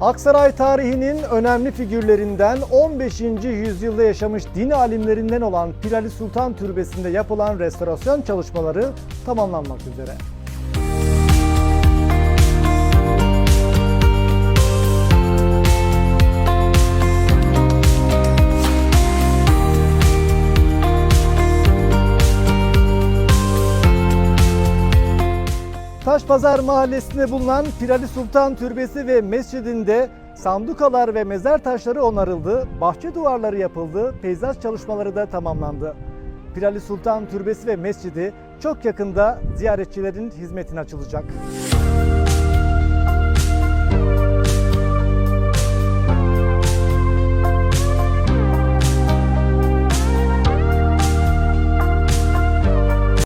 Aksaray tarihinin önemli figürlerinden 15. yüzyılda yaşamış din alimlerinden olan Pirali Sultan Türbesi'nde yapılan restorasyon çalışmaları tamamlanmak üzere. Taşpazar Mahallesi'nde bulunan Pirali Sultan Türbesi ve Mescidinde sandukalar ve mezar taşları onarıldı, bahçe duvarları yapıldı, peyzaj çalışmaları da tamamlandı. Pirali Sultan Türbesi ve Mescidi çok yakında ziyaretçilerin hizmetine açılacak.